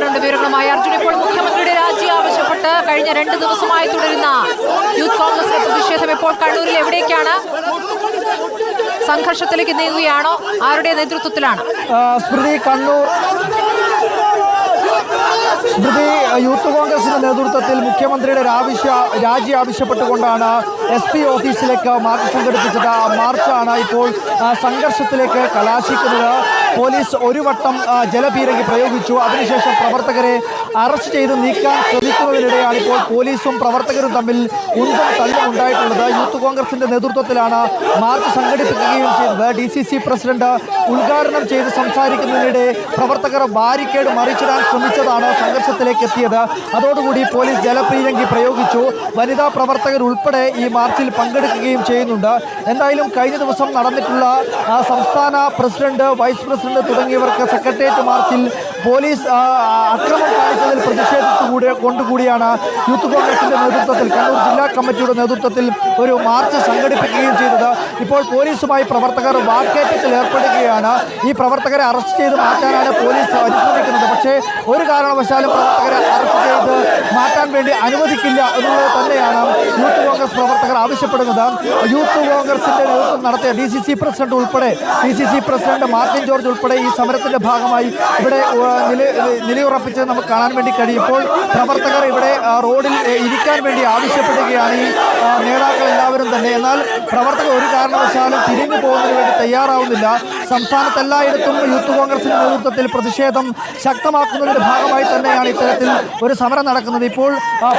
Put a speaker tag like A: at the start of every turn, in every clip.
A: പാലക്കാടുണ്ട് വിവരങ്ങളുമായി അർജുൻ. ഇപ്പോൾ മുഖ്യമന്ത്രിയുടെ രാജി ആവശ്യപ്പെട്ട് കഴിഞ്ഞ രണ്ട് ദിവസമായി തുടരുന്ന യൂത്ത് കോൺഗ്രസിന്റെ പ്രതിഷേധം ഇപ്പോൾ കണ്ണൂരിൽ എവിടേക്കാണ്? സംഘർഷത്തിലേക്ക് നീങ്ങുകയാണോ? ആരുടെ നേതൃത്വത്തിലാണ്?
B: സ്മൃതി കണ്ണൂർ. സ്മൃതി യൂത്ത് കോൺഗ്രസിന്റെ നേതൃത്വത്തിൽ മുഖ്യമന്ത്രിയുടെ ആവശ്യ രാജി ആവശ്യപ്പെട്ടുകൊണ്ടാണ് എസ് പി ഓഫീസിലേക്ക് മാർച്ച് സംഘടിപ്പിച്ചത്. ആ മാർച്ചാണ് ഇപ്പോൾ സംഘർഷത്തിലേക്ക് കലാശിക്കുന്നത്. പോലീസ് ഒരു വട്ടം ജലപീരങ്കി പ്രയോഗിച്ചു. അതിനുശേഷം പ്രവർത്തകരെ അറസ്റ്റ് ചെയ്ത് നീക്കാൻ ശ്രമിക്കുന്നതിനിടെയാണ് ഇപ്പോൾ പോലീസും പ്രവർത്തകരും തമ്മിൽ ഉന്തം തള്ളും ഉണ്ടായിട്ടുള്ളത്. യൂത്ത് കോൺഗ്രസിന്റെ നേതൃത്വത്തിലാണ് മാർച്ച് സംഘടിപ്പിക്കുകയും ചെയ്തത്. ഡി സി സി പ്രസിഡന്റ് ഉദ്ഘാടനം ചെയ്ത് സംസാരിക്കുന്നതിനിടെ പ്രവർത്തകർ ബാരിക്കേഡ് മറിച്ചിടാൻ ശ്രമിച്ചതാണ് സംഘർഷത്തിലേക്ക് എത്തിയത്. അതോടുകൂടി പോലീസ് ജലപീരങ്കി പ്രയോഗിച്ചു. വനിതാ പ്രവർത്തകർ ഉൾപ്പെടെ ഈ മാർച്ചിൽ പങ്കെടുക്കുകയും ചെയ്യുന്നുണ്ട്. എന്തായാലും കഴിഞ്ഞ ദിവസം നടന്നിട്ടുള്ള സംസ്ഥാന പ്രസിഡന്റ് വൈസ് പ്രസിഡന്റ് തുടങ്ങിയവർക്ക് സെക്രട്ടേറിയറ്റ് മാർച്ചിൽ പോലീസ് അക്രമം കാണിച്ചതിൽ പ്രതിഷേധിച്ചുകൂടി കൊണ്ടുകൂടിയാണ് യൂത്ത് കോൺഗ്രസിന്റെ നേതൃത്വത്തിൽ കണ്ണൂർ ജില്ലാ കമ്മിറ്റിയുടെ നേതൃത്വത്തിൽ ഒരു മാർച്ച് സംഘടിപ്പിക്കുകയും ചെയ്തത്. ഇപ്പോൾ പോലീസുമായി പ്രവർത്തകർ വാക്കേറ്റത്തിൽ ഏർപ്പെടുകയാണ്. ഈ പ്രവർത്തകരെ അറസ്റ്റ് ചെയ്ത് മാറ്റാനാണ് പോലീസ് അനുശ്രമിക്കുന്നത് പക്ഷേ ഒരു കാരണവശാലും പ്രവർത്തകരെ അറസ്റ്റ് ചെയ്ത് മാറ്റാൻ വേണ്ടി അനുവദിക്കില്ല എന്നുള്ളത് തന്നെയാണ് യൂത്ത് കോൺഗ്രസ് പ്രവർത്തകർ ആവശ്യപ്പെടുന്നത്. യൂത്ത് കോൺഗ്രസിന്റെ നേതൃത്വം നടത്തിയ ഡി സി സി പ്രസിഡന്റ് ഉൾപ്പെടെ D C C president Martin George ഉൾപ്പെടെ ഈ സമരത്തിന്റെ ഭാഗമായി ഇവിടെ നില നിലയുറപ്പിച്ച് നമുക്ക് കാണാൻ വേണ്ടി കഴിയുമ്പോൾ പ്രവർത്തകർ ഇവിടെ റോഡിൽ ഇരിക്കാൻ വേണ്ടി ആവശ്യപ്പെടുകയാണ്. ഈ നേതാക്കൾ എല്ലാവരും തന്നെ. എന്നാൽ പ്രവർത്തകർ ഒരു കാരണവശാലും തിരിഞ്ഞു പോകുന്നതിന് വേണ്ടി തയ്യാറാവുന്നില്ല. സംസ്ഥാനത്തെല്ലായിടത്തും യൂത്ത് കോൺഗ്രസിന്റെ നേതൃത്വത്തിൽ പ്രതിഷേധം ശക്തമാക്കുന്നതിന്റെ ഭാഗമായി തന്നെയാണ് ഇത്തരത്തിൽ ഒരു സമരം നടക്കുന്നത്. ഇപ്പോൾ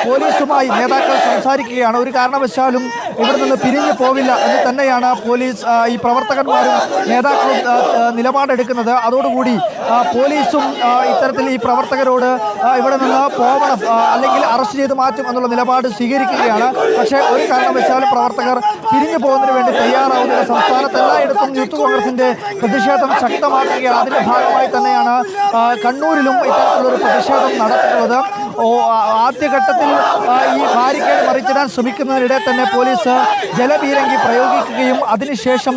B: പോലീസുമായി നേതാക്കൾ സംസാരിക്കുകയാണ്. ഒരു കാരണവശാലും ഇവിടെ നിന്ന് പിരിഞ്ഞു പോവില്ല എന്ന് തന്നെയാണ് പോലീസ് ഈ പ്രവർത്തകന്മാരും നേതാക്കളും നിലപാടെടുക്കുന്നത്. അതോടുകൂടി പോലീസും ഇത്തരത്തിൽ ഈ പ്രവർത്തകരോട് ഇവിടെ നിന്ന് പോകണം അല്ലെങ്കിൽ അറസ്റ്റ് ചെയ്ത് മാറ്റും എന്നുള്ള നിലപാട് സ്വീകരിക്കുകയാണ്. പക്ഷേ ഒരു കാരണവശാലും പ്രവർത്തകർ പിരിഞ്ഞു പോകുന്നതിന് വേണ്ടി തയ്യാറാവുന്നില്ല. സംസ്ഥാനത്ത് എല്ലായിടത്തും യൂത്ത് കോൺഗ്രസിന്റെ പ്രതിഷേധം ശക്തമാക്കുകയാണ്. അതിന്റെ ഭാഗമായി തന്നെയാണ് കണ്ണൂരിലും ഇത്തരത്തിലൊരു പ്രതിഷേധം നടത്തുന്നത് ആദ്യഘട്ടത്തിൽ ഘട്ടത്തിൽ ഈ ബാരിക്കേഡ് മറിച്ചിടാൻ ശ്രമിക്കുന്നതിനിടെ തന്നെ പോലീസ് ജലപീരങ്കി പ്രയോഗിക്കുകയും അതിനുശേഷം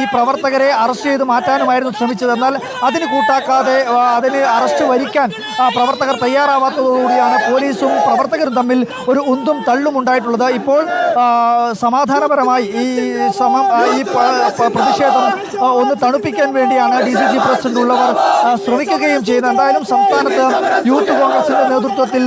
B: ഈ പ്രവർത്തകരെ അറസ്റ്റ് ചെയ്ത് മാറ്റാനുമായിരുന്നു ശ്രമിച്ചത്. എന്നാൽ അതിന് കൂട്ടാക്കാതെ അതിന് അറസ്റ്റ് വരിക്കാൻ പ്രവർത്തകർ തയ്യാറാവാത്തതോടുകൂടിയാണ് പോലീസും പ്രവർത്തകരും തമ്മിൽ ഒരു ഉന്തും തള്ളും ഉണ്ടായിട്ടുള്ളത്. ഇപ്പോൾ സമാധാനപരമായി ഈ സമം ഈ പ്രതിഷേധം ഒന്ന് തണുപ്പിക്കാൻ വേണ്ടിയാണ് ഡി സി ജി പ്രസിഡന്റ് ഉള്ളവർ ശ്രമിക്കുകയും ചെയ്യുന്നത്. എന്തായാലും സംസ്ഥാനത്ത് യൂത്ത് കോൺഗ്രസിന്റെ നേതൃത്വത്തിൽ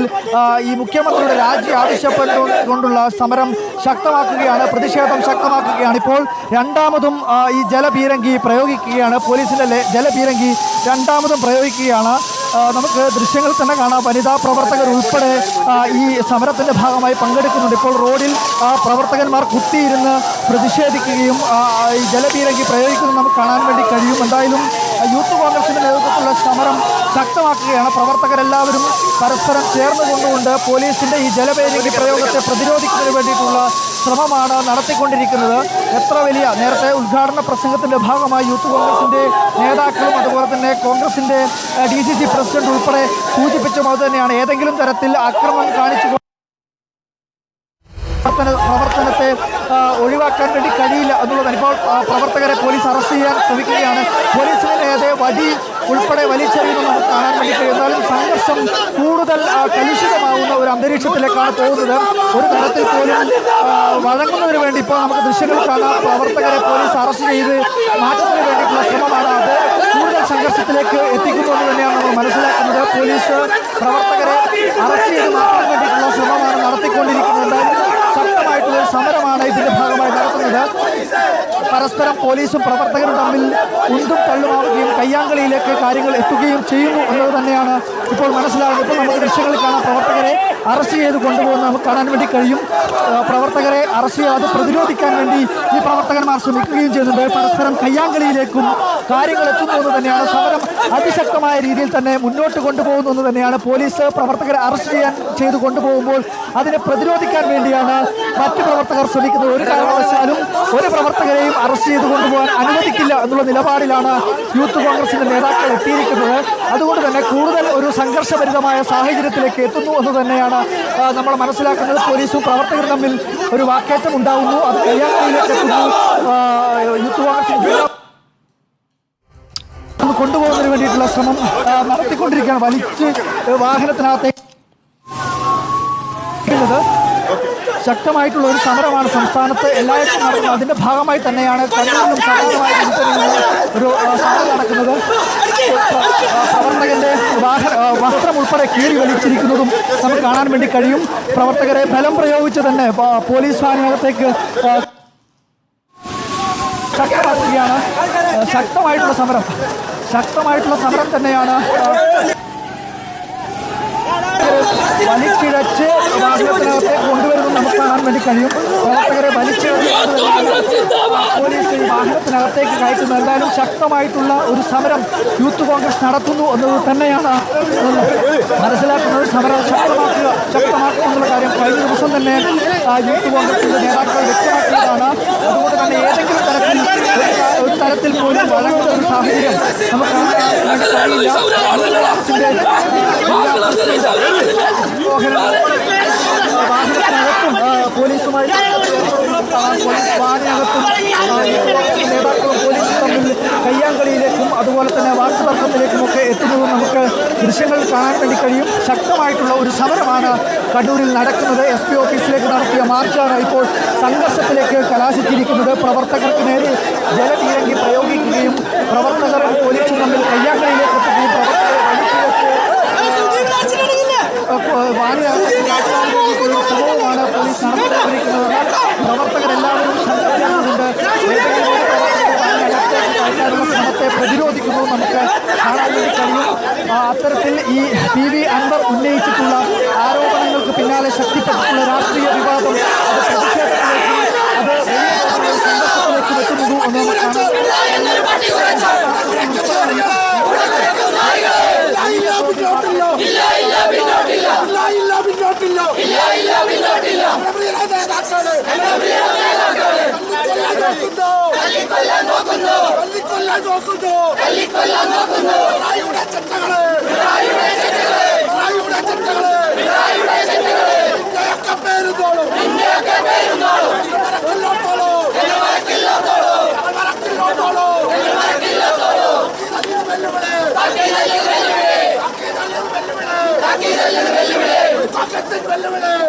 B: ഈ മുഖ്യമന്ത്രിയുടെ രാജി ആവശ്യപ്പെട്ടുകൊണ്ടുള്ള സമരം ശക്തമാക്കുകയാണ് പ്രതിഷേധം ശക്തമാക്കുകയാണ്. ഇപ്പോൾ രണ്ടാമതും ഈ ജലപീരങ്കി പ്രയോഗിക്കുകയാണ്. പോലീസിന്റെ ജലപീരങ്കി രണ്ടാമതും പ്രയോഗിക്കുകയാണ്. നമുക്ക് ദൃശ്യങ്ങൾ തന്നെ കാണാം വനിതാ പ്രവർത്തകർ ഉൾപ്പെടെ ഈ സമരത്തിന്റെ ഭാഗമായി പങ്കെടുക്കുന്നുണ്ട്. ഇപ്പോൾ റോഡിൽ പ്രവർത്തകന്മാർ കുത്തിയിരുന്ന് പ്രതിഷേധിക്കുകയും ഈ ജലപീരങ്കി പ്രയോഗിക്കുന്നത് നമുക്ക് കാണാൻ വേണ്ടി കഴിയും. എന്തായാലും യൂത്ത് കോൺഗ്രസിന്റെ നേതൃത്വത്തിലുള്ള സമരം ശക്തമാക്കുകയാണ്. പ്രവർത്തകരെല്ലാവരും പരസ്പരം ചേർന്ന് കൊണ്ടുകൊണ്ട് പോലീസിന്റെ ഈ ജലപീരങ്കി പ്രയോഗത്തെ പ്രതിരോധിക്കുന്നതിന് വേണ്ടിയിട്ടുള്ള ശ്രമമാണ് നടത്തിക്കൊണ്ടിരിക്കുന്നത്. എത്ര വലിയ നേരത്തെ ഉദ്ഘാടന പ്രസംഗത്തിന്റെ ഭാഗമായി യൂത്ത് കോൺഗ്രസിന്റെ നേതാക്കളും അതുപോലെ തന്നെ കോൺഗ്രസിന്റെ ഡി സി സി പ്രസിഡന്റ് ഉൾപ്പെടെ സൂചിപ്പിച്ച അത് തന്നെയാണ് ഏതെങ്കിലും തരത്തിൽ അക്രമം കാണിച്ചു പ്രവർത്തനത്തെ ഒഴിവാക്കാൻ വേണ്ടി കഴിയില്ല എന്നുള്ളതാണ്. ഇപ്പോൾ പ്രവർത്തകരെ പോലീസ് അറസ്റ്റ് ചെയ്യാൻ ശ്രമിക്കുകയാണ്. പോലീസിന് നേരെ വടി ഉൾപ്പെടെ വലിച്ചെറിയുന്നത് നമുക്ക് കാണാൻ വേണ്ടി കഴിയുന്നാലും സംഘർഷം കൂടുതൽ കലുഷിതമാവുന്ന ഒരു അന്തരീക്ഷത്തിലേക്കാണ് പോകുന്നത്. ഒരു തരത്തിൽ പോലും വഴങ്ങുന്നതിന് വേണ്ടി ഇപ്പോൾ നമുക്ക് ദൃശ്യങ്ങൾ കാണാം. പ്രവർത്തകരെ പോലീസ് അറസ്റ്റ് ചെയ്ത് മാറ്റത്തിന് വേണ്ടിയിട്ടുള്ള ശ്രമമാണ് അത്. കൂടുതൽ സംഘർഷത്തിലേക്ക് എത്തിക്കുന്നു എന്ന് തന്നെയാണ് നമ്മൾ മനസ്സിലാക്കുന്നത്. പോലീസ് പ്രവർത്തകരെ അറസ്റ്റ് ചെയ്ത് മാറ്റാൻ വേണ്ടിയിട്ടുള്ള ശ്രമമാണ് നടത്തിക്കൊണ്ടിരിക്കുന്നത്. ഒരു സമരമാണ് ഇതിന്റെ ഭാഗമായി നടത്തുന്നത് പരസ്പരം പോലീസും പ്രവർത്തകരും തമ്മിൽ ഉന്തും തള്ളുമാവുകയും കയ്യാങ്കളിയിലേക്ക് കാര്യങ്ങൾ എത്തുകയും ചെയ്യുന്നു എന്നത് തന്നെയാണ് ഇപ്പോൾ മനസ്സിലാകുന്നത്. ഇപ്പോൾ നമുക്ക് ദൃശ്യങ്ങളിൽ കാണാം പ്രവർത്തകരെ. അറസ്റ്റ് ചെയ്ത് കൊണ്ടുപോകുന്ന നമുക്ക് കാണാൻ വേണ്ടി കഴിയും. പ്രവർത്തകരെ അറസ്റ്റ് ചെയ്യാതെ പ്രതിരോധിക്കാൻ വേണ്ടി ഈ പ്രവർത്തകന്മാർ ശ്രമിക്കുകയും ചെയ്യുന്നുണ്ട്. പരസ്പരം കയ്യാങ്കളിയിലേക്കും കാര്യങ്ങൾ എത്തുന്നു എന്ന് തന്നെയാണ് സമരം അതിശക്തമായ രീതിയിൽ തന്നെ മുന്നോട്ട് കൊണ്ടുപോകുന്നു എന്ന് തന്നെയാണ് പോലീസ് പ്രവർത്തകരെ അറസ്റ്റ് ചെയ്യാൻ ചെയ്ത് കൊണ്ടുപോകുമ്പോൾ അതിനെ പ്രതിരോധിക്കാൻ വേണ്ടിയാണ് മറ്റ് പ്രവർത്തകർ ശ്രമിക്കുന്നത്. ഒരു കാരണവശാലും ഒരു പ്രവർത്തകരെയും അറസ്റ്റ് ചെയ്ത് കൊണ്ടുപോകാൻ അനുവദിക്കില്ല എന്നുള്ള നിലപാടിലാണ് യൂത്ത് കോൺഗ്രസിന്റെ നേതാക്കൾ എത്തിയിരിക്കുന്നത്. അതുകൊണ്ട് തന്നെ കൂടുതൽ ഒരു സംഘർഷഭരിതമായ സാഹചര്യത്തിലേക്ക് എത്തുന്നു എന്ന് തന്നെയാണ് ആ, നമ്മൾ മനസ്സിലാക്കുന്നത് പോലീസും പ്രവർത്തകരും തമ്മിൽ ഒരു വാക്കേറ്റം ഉണ്ടാകുന്നു അത് കല്യാണത്തിലേക്ക് കൊണ്ടുപോകുന്നതിന് വേണ്ടിയിട്ടുള്ള ശ്രമം നടത്തിക്കൊണ്ടിരിക്കുകയാണ്. വലിച്ച് വാഹനത്തിനകത്തേക്ക് ശക്തമായിട്ടുള്ള ഒരു സമരമാണ് സംസ്ഥാനത്ത് എല്ലായിടത്തും നടക്കുന്നത്. അതിന്റെ ഭാഗമായി തന്നെയാണ് കണ്ണൂരിലും രീതിയിലുള്ള ഒരു സമരം നടക്കുന്നത്. പ്രവർത്തകന്റെ വാഹന വസ്ത്രം ഉൾപ്പെടെ കീറി വലിച്ചിരിക്കുന്നതും നമുക്ക് കാണാൻ വേണ്ടി കഴിയും. പ്രവർത്തകരെ ബലം പ്രയോഗിച്ച് തന്നെ പോലീസ് വാഹനത്തേക്ക് ശക്തമാക്കുകയാണ്. ശക്തമായിട്ടുള്ള സമരം ശക്തമായിട്ടുള്ള സമരം തന്നെയാണ് വലിച്ചിഴച്ച് വാഹനത്തിനകത്തെ കൊണ്ടുവരുന്നത് നമുക്ക് കാണാൻ വേണ്ടി കഴിയും. പ്രവർത്തകരെ വലിച്ചിഴച്ച് പോലീസ് വാഹനത്തിനകത്തേക്ക് കയറ്റുന്നു. എന്തായാലും ശക്തമായിട്ടുള്ള ഒരു സമരം യൂത്ത് കോൺഗ്രസ് നടത്തുന്നു എന്നത് തന്നെയാണ് മനസ്സിലാക്കുന്നത് സമരം. ശക്തമാക്കുക ശക്തമാക്കുക എന്നുള്ള കാര്യം കഴിഞ്ഞ ദിവസം തന്നെ യൂത്ത് കോൺഗ്രസിന്റെ നേതാക്കൾ വ്യക്തമാക്കിയതാണ്. അതുകൊണ്ട് തന്നെ ഏതെങ്കിലും തരത്തിൽ ഒരു തരത്തിൽ പോലും വഴങ്ങുന്ന ഒരു സാഹചര്യം നമുക്ക് കാണാൻ കഴിയില്ല വാഹനത്തിനകത്തും പോലീസുമായി പോലീസ് വാഹനകത്തും നേതാക്കളും പോലീസും കയ്യാങ്കളിയിലേക്കും അതുപോലെ തന്നെ വാക്കുതർക്കത്തിലേക്കുമൊക്കെ എത്തുന്നത് നമുക്ക് ദൃശ്യങ്ങൾ കാണാൻ വേണ്ടി കഴിയും. ശക്തമായിട്ടുള്ള ഒരു സമരമാണ് കണ്ണൂരിൽ നടക്കുന്നത്. എസ് പി ഓഫീസിലേക്ക് നടത്തിയ മാർച്ചാണ് ഇപ്പോൾ സംഘർഷത്തിലേക്ക് കലാശിച്ചിരിക്കുന്നത്. പ്രവർത്തകർക്ക് നേരെ ജലപീരങ്കി പ്രയോഗിക്കുകയും പ്രവർത്തകർ പോലീസും തമ്മിൽ കയ്യാങ്കളിയിലേക്ക് എത്തുകയും പ്രവർത്തകരെ ശ്രമവുമാണ് പോലീസ് നടത്തിക്കൊണ്ടിരിക്കുന്നത് പ്രവർത്തകരെല്ലാവരും ശ്രമത്തെ പ്രതിരോധിക്കുന്നു നമുക്ക് കാണാൻ വേണ്ടി കഴിയും അത്തരത്തിൽ ഈ പി വി അൻവർ ഉന്നയിച്ചിട്ടുള്ള ആരോപണങ്ങൾക്ക് പിന്നാലെ ശക്തിപ്പെട്ടിട്ടുള്ള രാഷ്ട്രീയ വിവാദം അത് എത്തുന്നു എന്ന് നമുക്ക്
C: വെല്ലുവിളി.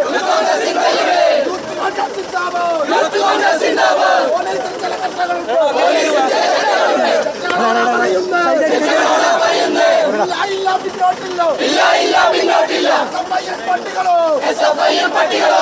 C: soy un partido.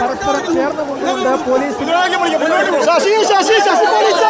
B: പരസ്പരം ചേർന്ന് കൊണ്ടുകൊണ്ട് പോലീസ്
C: ശശി ശശി ശശി പോലീസ്